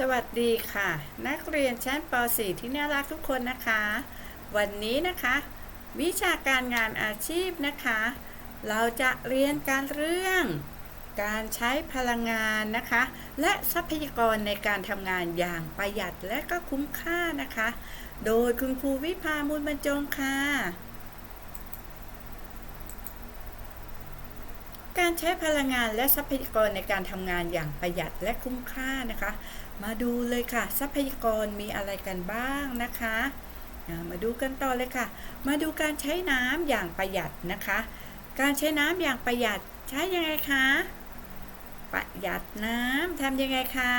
สวัสดีค่ะ นักเรียนชั้นป .4 ที่น่ารักทุกคนนะคะ วันนี้นะคะ วิชาการงานอาชีพนะคะ เราจะเรียนการเรื่อง การใช้พลังงานนะคะ และทรัพยากรในการทำงานอย่างประหยัดและก็คุ้มค่านะคะ โดยคุณครูวิภามูลบรรจงค่ะ การใช้พลังงานและทรัพยากรในการทำงานอย่างประหยัดและคุ้มค่านะคะ มาดูเลยค่ะ ทรัพยากรมีอะไรกันบ้างนะคะมาดูกันต่อเลยค่ะ มาดูการใช้น้ำอย่างประหยัดนะคะ การใช้น้ำอย่างประหยัดใช้ยังไงคะประหยัดน้ำทำยังไงคะ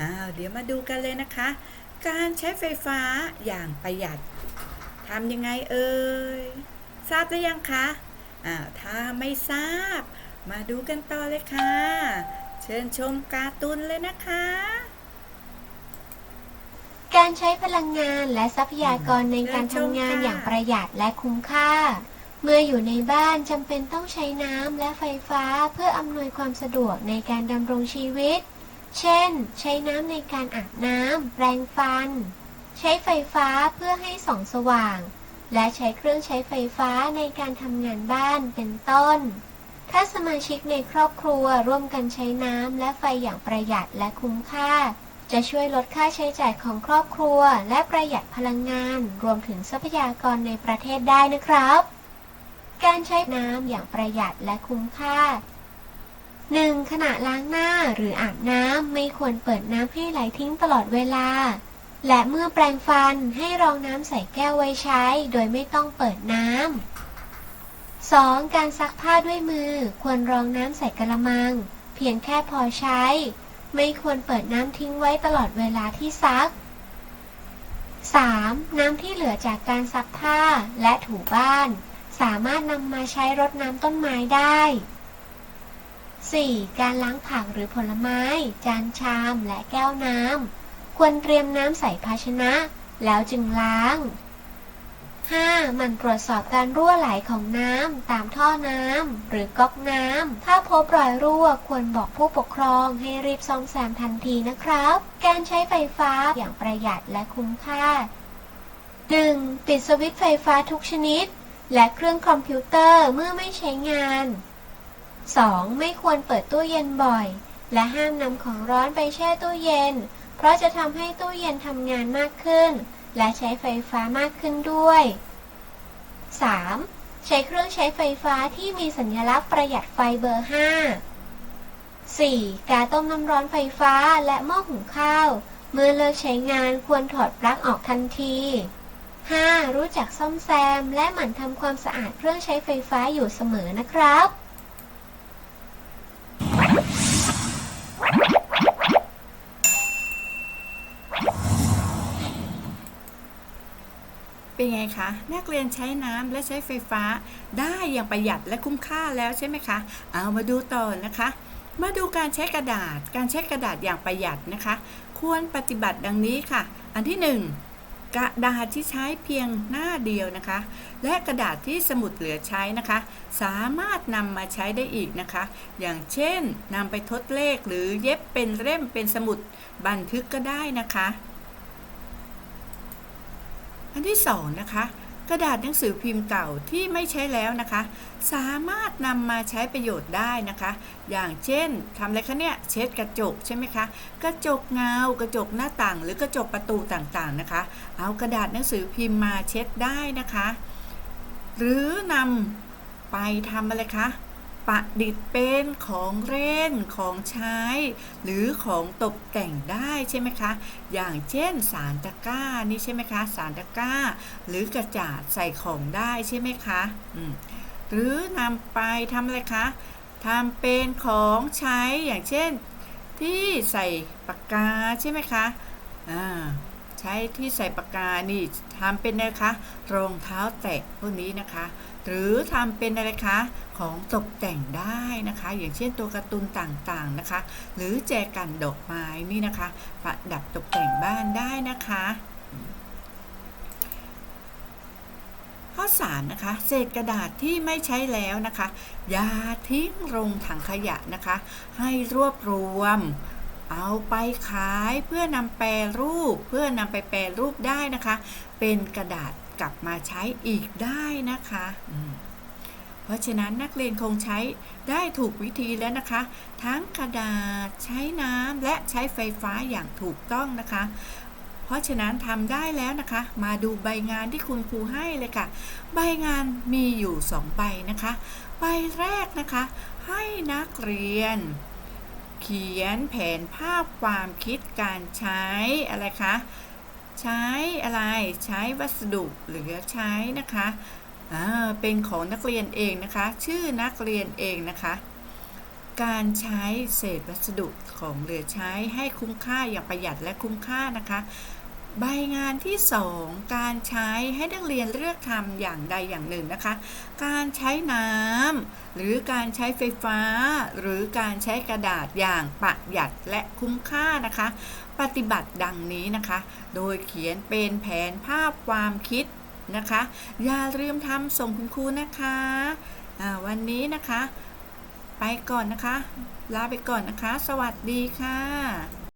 อ้าวเดี๋ยวมาดูกันเลยนะคะ การใช้ไฟฟ้าอย่างประหยัดทำยังไงเอ่ยทราบหรือยังคะอ้าวถ้าไม่ทราบ มาดูกันต่อเลยค่ะ เชิญชมการ์ตูนเลยนะคะ การใช้พลังงานและทรัพยากรในการทำงานอย่างประหยัดและคุ้มค่า เมื่ออยู่ในบ้านจำเป็นต้องใช้น้ำและไฟฟ้าเพื่ออำนวยความสะดวกในการดำรงชีวิต เช่น ใช้น้ำในการอาบน้ำแปรงฟัน ใช้ไฟฟ้าเพื่อให้ส่องสว่าง และใช้เครื่องใช้ไฟฟ้าในการทำงานบ้านเป็นต้น ถ้าสมาชิกในครอบครัวร่วมกันใช้น้ำและไฟอย่างประหยัดและคุ้มค่า จะช่วยลดค่าใช้จ่ายของครอบครัว และประหยัดพลังงาน รวมถึงทรัพยากรในประเทศได้นะครับ การใช้น้ำอย่างประหยัดและคุ้มค่า 1. ขณะล้างหน้าหรืออาบน้ำไม่ควรเปิดน้ำให้ไหลทิ้งตลอดเวลา และเมื่อแปรงฟันให้รองน้ำใส่แก้วไว้ใช้ โดยไม่ต้องเปิดน้ำ 2. การซักผ้าด้วยมือ ควรรองน้ำใส่กระมัง เพียงแค่พอใช้ ไม่ควรเปิดน้ำทิ้งไว้ตลอดเวลาที่ซัก 3. น้ำที่เหลือจากการซักผ้าและถูบ้าน สามารถนำมาใช้รดน้ำต้นไม้ได้ 4. การล้างผักหรือผลไม้ จานชามและแก้วน้ำ ควรเตรียมน้ำใส่ภาชนะ แล้วจึงล้าง 5. มันตรวจสอบการรั่วไหลของน้ำตามท่อน้ำหรือก๊อกน้ำ ถ้าพบรอยรั่วควรบอกผู้ปกครองให้รีบซ่อมแซมทันทีนะครับ การใช้ไฟฟ้าอย่างประหยัดและคุ้มค่า 1. ปิดสวิตช์ไฟฟ้าทุกชนิด และเครื่องคอมพิวเตอร์เมื่อไม่ใช้งาน 2. ไม่ควรเปิดตู้เย็นบ่อย และห้ามนำของร้อนไปแช่ตู้เย็น เพราะจะทำให้ตู้เย็นทำงานมากขึ้น และใช้ไฟฟ้ามากขึ้นด้วย 3. ใช้เครื่องใช้ไฟฟ้าที่มีสัญลักษณ์ประหยัดไฟเบอร์ 5 4. กาต้มน้ำร้อนไฟฟ้าและหม้อหุงข้าว เมื่อเลิกใช้งานควรถอดปลั๊กออกทันที 5. รู้จักซ่อมแซม และหมั่นทำความสะอาดเครื่องใช้ไฟฟ้าอยู่เสมอนะครับ เป็นไงคะ นักเรียนใช้น้ำและใช้ไฟฟ้า ได้อย่างประหยัดและคุ้มค่าแล้วใช่ไหมคะ เอามาดูต่อนะคะ มาดูการใช้กระดาษ การใช้กระดาษอย่างประหยัดนะคะ ควรปฏิบัติดังนี้ค่ะ อันที่หนึ่งกระดาษที่ใช้เพียงหน้าเดียวนะคะ และกระดาษที่สมุดเหลือใช้นะคะ สามารถนำมาใช้ได้อีกนะคะ อย่างเช่นนำไปทดเลขหรือเย็บเป็นเล่มเป็นสมุดบันทึกก็ได้นะคะ อันที่สองนะคะกระดาษหนังสือพิมพ์เก่าที่ไม่ใช้แล้วนะคะ สามารถนำมาใช้ประโยชน์ได้นะคะ อย่างเช่นทำอะไรคะเนี่ยเช็ดกระจกใช่ไหมคะกระจกเงากระจกหน้าต่าง หรือกระจกประตูต่างๆนะคะ เอากระดาษหนังสือพิมพ์มาเช็ดได้นะคะ หรือนำไปทำอะไรคะ ประดิษฐ์เป็นของเล่นของใช้ หรือของตกแต่งได้ใช่ไหมคะ อย่างเช่นสารตะกร้านี่ใช่ไหมคะ สารตะกร้า หรือกระจาดใส่ของได้ใช่ไหมคะหรือนำไปทำอะไรคะทำเป็นของใช้อย่างเช่นที่ใส่ปากกาใช่ไหมคะอ่า ช้ที่ใส่ปากกา นี่ทำเป็นอะคะรองเท้าแตะพวกนี้นะคะ หรือทำเป็นอะไรคะของตกแต่งได้นะคะ อย่างเช่นตัวการ์ตูนต่างๆนะคะ หรือแจกันดอกไม้นี่นะคะ ประดับตกแต่งบ้านได้นะคะ ข้อ3นะคะ เศษกระดาษที่ไม่ใช้แล้วนะคะ อย่าทิ้งลงถังขยะนะคะ ให้รวบรวม เอาไปขายเพื่อนำแปรรูป เพื่อนำไปแปรรูปได้นะคะ เป็นกระดาษกลับมาใช้อีกได้นะคะเพราะฉะนั้นนักเรียนคงใช้ได้ถูกวิธีแล้วนะคะ ทั้งกระดาษใช้น้ำและใช้ไฟฟ้าอย่างถูกต้องนะคะ เพราะฉะนั้นทำได้แล้วนะคะ มาดูใบงานที่คุณครูให้เลยค่ะ ใบงานมีอยู่2ใบนะคะ ใบแรกนะคะ ให้นักเรียน ขียนแผนภาพความคิดการใช้อะไรคะ ใช้อะไรใช้วัสดุเหลือใช้นะคะเป็นของนักเรียนเองนะคะ ชื่อนักเรียนเองนะคะ การใช้เศษวัสดุของเหลือใช้ให้คุ้มค่าอย่างประหยัดและคุ้มค่านะคะ ใบงานที่ 2 การใช้ให้นักเรียนเลือกทำอย่างใดอย่างหนึ่งนะคะ การใช้น้ำหรือการใช้ไฟฟ้า หรือการใช้กระดาษอย่างประหยัดและคุ้มค่านะคะ ปฏิบัติดังนี้นะคะ โดยเขียนเป็นแผนภาพความคิดนะคะ อย่าลืมทำส่งคุณครูนะคะวันนี้นะคะ ไปก่อนนะคะ ลาไปก่อนนะคะ สวัสดีค่ะ